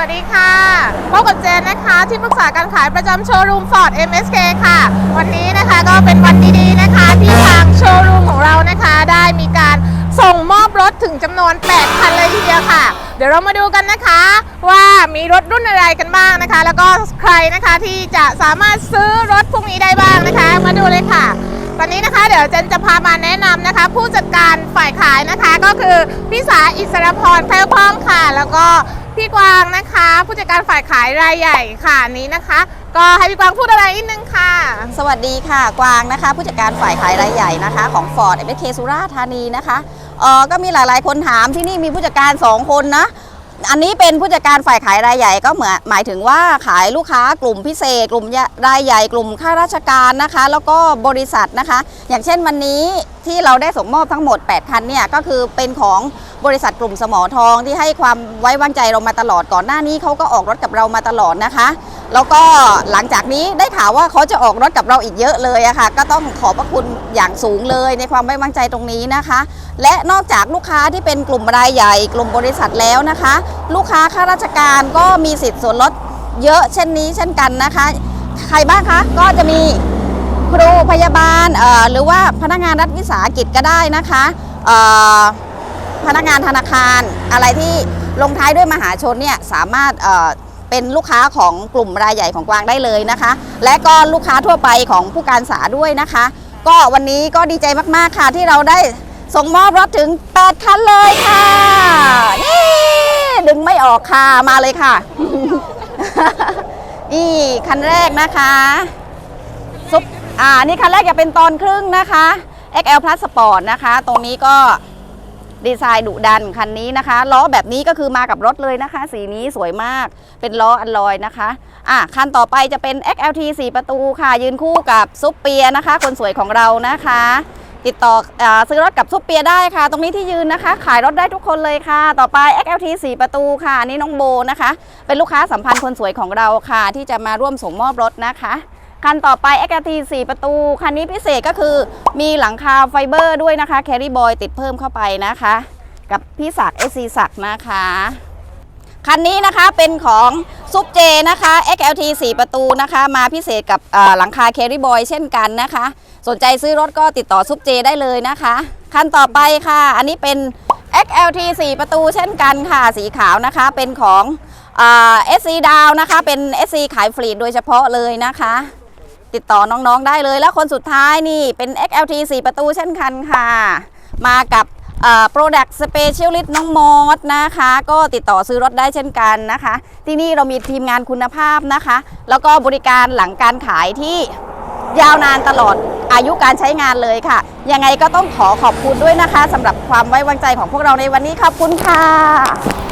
วัสดีค่ะพบกับเจนนะคะ ที่ปรึกษาการขายประจำโชว์รูม Ford MSK ค่ะ วันนี้นะคะก็เป็นวันดีๆนะคะ ที่ทางโชว์รูมของเรานะคะได้มีการส่งมอบรถถึงจำนวน 8 คันเลยทีเดียวค่ะ เดี๋ยวเรามาดูกันนะคะ ว่ามีรถรุ่นอะไรกันบ้างนะคะ แล้วก็ใครนะคะที่จะสามารถซื้อรถพวกนี้ได้บ้างนะคะ มาดูเลยค่ะตอนนี้นะคะเดี๋ยวเจนจะพามาแนะนำนะคะ ผู้จัดการฝ่ายขายนะคะก็คือพี่สาอิสรพรแพรวพองค่ะ แล้วก็ พี่กวางนะคะ ผู้จัดการฝ่ายขายรายใหญ่ค่ะนี้นะคะ ก็ให้พี่กวางพูดอะไรนิดนึงค่ะ สวัสดีค่ะ กวางนะคะ ผู้จัดการฝ่ายขายรายใหญ่นะคะ ของ Ford m อ k สุราษฎร์ธานีนะคะเออก็มีหลายๆคนถามที่นี่มีผู้จัดการ 2 คนนะ อันนี้เป็นผู้จัดการฝ่ายขายรายใหญ่ก็เหมือนหมายถึงว่าขายลูกค้ากลุ่มพิเศษ กลุ่มรายใหญ่กลุ่มข้าราชการนะคะ แล้วก็บริษัทนะคะ อย่างเช่นวันนี้ที่เราได้ส่งมอบทั้งหมด 8 คันเนี่ยก็คือเป็นของบริษัทกลุ่มสมอทองที่ให้ความไว้วางใจเรามาตลอดก่อนหน้านี้เขาก็ออกรถกับเรามาตลอดนะคะ แล้วก็หลังจากนี้ได้ข่าวว่าเขาจะออกรถกับเราอีกเยอะเลยอะค่ะ ก็ต้องขอบพระคุณอย่างสูงเลยในความไว้วางใจตรงนี้นะคะ และนอกจากลูกค้าที่เป็นกลุ่มรายใหญ่ กลุ่มบริษัทแล้วนะคะ ลูกค้าข้าราชการก็มีสิทธิ์ส่วนลดเยอะเช่นนี้เช่นกันนะคะ ใครบ้างคะก็จะมีครูพยาบาลหรือว่าพนักงานรัฐวิสาหกิจก็ได้นะคะพนักงานธนาคารอะไรที่ลงท้ายด้วยมหาชนเนี่ยสามารถ เป็นลูกค้าของกลุ่มรายใหญ่ของกวางได้เลยนะคะ และก็ลูกค้าทั่วไปของผู้การสาด้วยนะคะ ก็วันนี้ก็ดีใจมากๆค่ะที่เราได้ส่งมอบรถถึง 8 คันเลยค่ะนี่ดึงไม่ออกค่ะมาเลยค่ะ นี่คันแรกนะคะซุปอ่านี่คันแรกจะเป็นตอนครึ่งนะคะ XL Plus Sport นะคะ ตรงนี้ก็ ดีไซน์ดุดันคันนี้นะคะ ล้อแบบนี้ก็คือมากับรถเลยนะคะ สีนี้สวยมากเป็นล้ออัลลอยนะคะอะคันต่อไปจะเป็น XLT 4 ประตูค่ะ ยืนคู่กับซุปเปียนะคะ คนสวยของเรานะคะ ติดต่ออซื้อรถกับซุปเปียได้ค่ะ ตรงนี้ที่ยืนนะคะ ขายรถได้ทุกคนเลยค่ะ ต่อไป XLT 4 ประตูค่ะอันนี่น้องโบนะคะ เป็นลูกค้าสัมพันธ์คนสวยของเราค่ะ ที่จะมาร่วมส่งมอบรถนะคะ คันต่อไป XLT 4 ประตู คันนี้พิเศษก็คือมีหลังคาไฟเบอร์ด้วยนะคะ Carry Boy ติดเพิ่มเข้าไปนะคะ กับพี่ศักดิ์เอซีศักดิ์นะคะ คันนี้นะคะเป็นของซุปเจนะคะ XLT 4 ประตูนะคะ มาพิเศษกับหลังคา Carry Boy เช่นกันนะคะ สนใจซื้อรถก็ติดต่อซุปเจได้เลยนะคะ คันต่อไปค่ะ อันนี้เป็น XLT 4 ประตูเช่นกันค่ะสีขาวนะคะเป็นของเอ่า SC ดาวนะคะเป็น SC ขายฟรีดโดยเฉพาะเลยนะคะ ติดต่อน้องๆได้เลย แล้วคนสุดท้ายนี่เป็น XLT 4 ประตูเช่นกันค่ะ มากับเอ่อ Product Specialist น้องมอสนะคะ ก็ติดต่อซื้อรถได้เช่นกันนะคะ ที่นี่เรามีทีมงานคุณภาพนะคะ แล้วก็บริการหลังการขายที่ยาวนานตลอดอายุการใช้งานเลยค่ะ ยังไงก็ต้องขอขอบคุณด้วยนะคะสำหรับความไว้วางใจของพวกเราในวันนี้ขอบคุณค่ะ